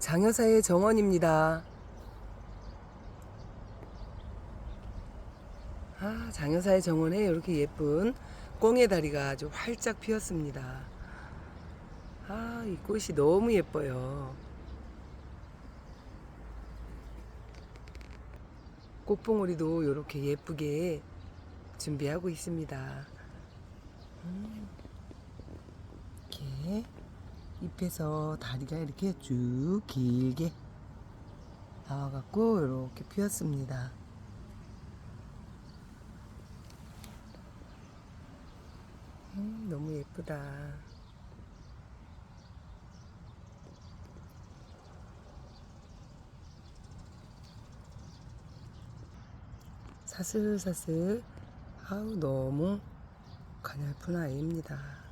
장여사의 정원입니다. 아, 장여사의 정원에 이렇게 예쁜 꽁의 다리가 아주 활짝 피었습니다. 아, 이 꽃이 너무 예뻐요. 꽃봉오리도 이렇게 예쁘게 준비하고 있습니다. 음, 이렇게 잎에서 다리가 이렇게 쭉 길게 나와갖고 이렇게 피었습니다. 음, 너무 예쁘다. 사슬사슬 아우 너무 가냘픈 아이입니다.